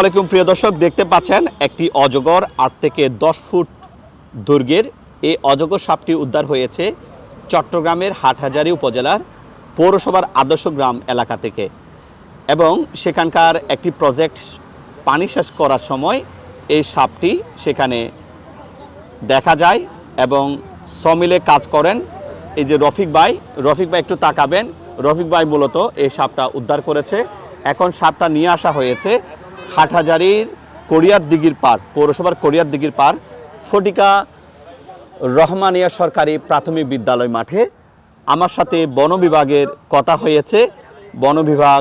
আলাইকুম প্রিয় দর্শক, দেখতে পাচ্ছেন একটি অজগর আট থেকে দশ ফুট দৈর্ঘ্যের এই অজগর সাপটি উদ্ধার হয়েছে চট্টগ্রামের হাটহাজারী উপজেলার পৌরসভার আদর্শ গ্রাম এলাকা থেকে এবং সেখানকার একটি প্রজেক্ট পানি শেষ করার সময় এই সাপটি সেখানে দেখা যায় এবং সমিলে কাজ করেন। এই যে রফিক ভাই রফিক ভাই একটু তাকাবেন। রফিক ভাই মূলত এই সাপটা উদ্ধার করেছে। এখন সাপটা নিয়ে আসা হয়েছে হাটহাজারির কোরিয়ার দিঘির পার, পৌরসভার কোরিয়ার দিঘির পার, ফটিকা রহমানিয়া সরকারি প্রাথমিক বিদ্যালয় মাঠে। আমার সাথে বন বিভাগের কথা হয়েছে। বন বিভাগ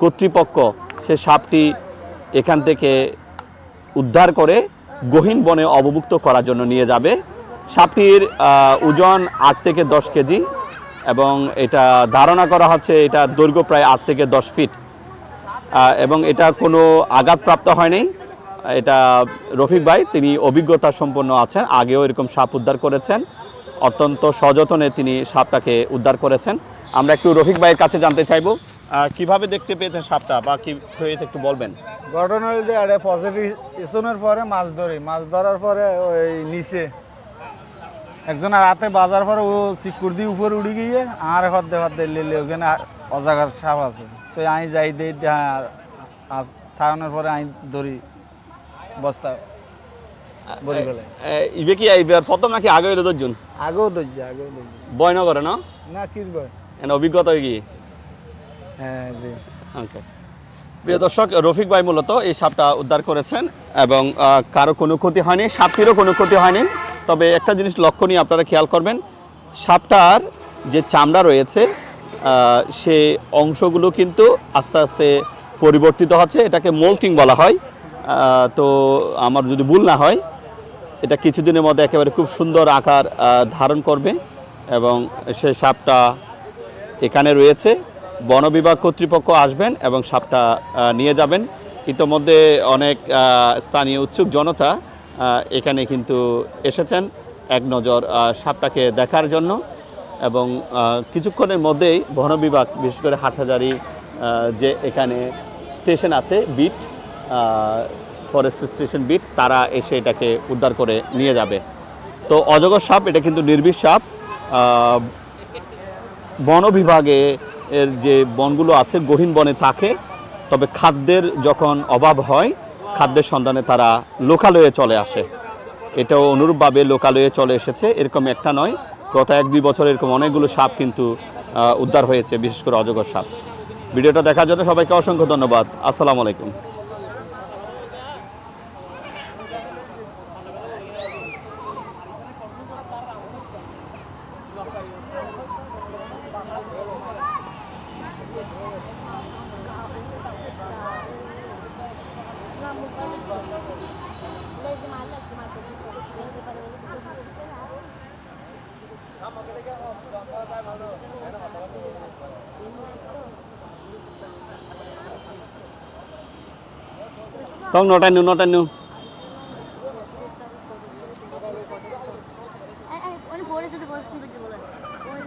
কর্তৃপক্ষ সে সাপটি এখান থেকে উদ্ধার করে গহীন বনে অবমুক্ত করার জন্য নিয়ে যাবে। সাপটির ওজন আট থেকে দশ কেজি এবং এটা ধারণা করা হচ্ছে এটা দৈর্ঘ্য প্রায় আট থেকে দশ ফিট। এবং এটা কোনো আঘাতপ্রাপ্ত হয়নি। এটা রফিক ভাই, তিনি অভিজ্ঞতা সম্পন্ন আছেন, আগেও এরকম সাপ উদ্ধার করেছেন। অত্যন্ত সযত্নে তিনি সাপটাকে উদ্ধার করেছেন। আমরা একটু রফিক ভাইয়ের কাছে জানতে চাইব কীভাবে দেখতে পেয়েছেন সাপটা বা কি হয়েছে একটু বলবেন। ঘটনা আরে পজিটিভ পরে মাছ ধরি। মাছ ধরার পরে ওই নিচে একজন রাতে বাজার পরে ও চিকুর দিয়ে উপরে উড়ে গিয়ে আর হদ্দে হদ্দে লিলে, ওখানে অজাগার সাপ আছে। তো আমি যাই দেই থাকানোর পরে আমি ধরি বস্তা ইবে কি এইবার প্রথম নাকি আগে হইল দশজন আগেও ধরছি আগেও ধরছি। বয় নগরে না? না কি কয় এনে অভিজ্ঞতা হয়ে গিয়ে হ্যাঁ জি। ওকে। প্রিয় দর্শক রফিক ভাই মূলত এই সাপটা উদ্ধার করেছেন এবং কারও কোনো ক্ষতি হয়নি সাপটিরও কোনো ক্ষতি হয়নি। তবে একটা জিনিস লক্ষণীয় আপনারা খেয়াল করবেন সাপটার যে চামড়া রয়েছে সে অংশগুলো কিন্তু আস্তে আস্তে পরিবর্তিত হচ্ছে, এটাকে মোল্টিং বলা হয়। তো আমার যদি ভুল না হয়, এটা কিছুদিনের মধ্যে একেবারে খুব সুন্দর আকার ধারণ করবে এবং সে সাপটা এখানে রয়েছে। বন বিভাগ কর্তৃপক্ষ আসবেন এবং সাপটা নিয়ে যাবেন। ইতোমধ্যে অনেক স্থানীয় উৎসুক জনতা এখানে কিন্তু এসেছেন। এক নজর সাপটাকে দেখার জন্য। এবং কিছুক্ষণের মধ্যেই বন বিভাগ, বিশেষ করে হাটহাজারি যে এখানে স্টেশন আছে, বিট ফরেস্ট স্টেশন বিট, তারা এসে এটাকে উদ্ধার করে নিয়ে যাবে। তো অজগর সাপ, এটা কিন্তু নির্বিষ সাপ। বন বিভাগে এর যে বনগুলো আছে, গহীন বনে থাকে, তবে খাদ্যের যখন অভাব হয়, খাদ্যের সন্ধানে তারা লোকালয়ে চলে আসে। এটাও অনুরূপভাবে লোকালয়ে চলে এসেছে, এরকম একটা নয়। গত এক দুই বছর এরকম অনেকগুলো সাপ কিন্তু উদ্ধার হয়েছে, বিশেষ করে অজগর সাপ। ভিডিওটা দেখার জন্য সবাইকে অসংখ্য ধন্যবাদ। আসসালামু আলাইকুম। তখন নটা নিউ নটা নিউ। ফোনের সাথে বলে ওই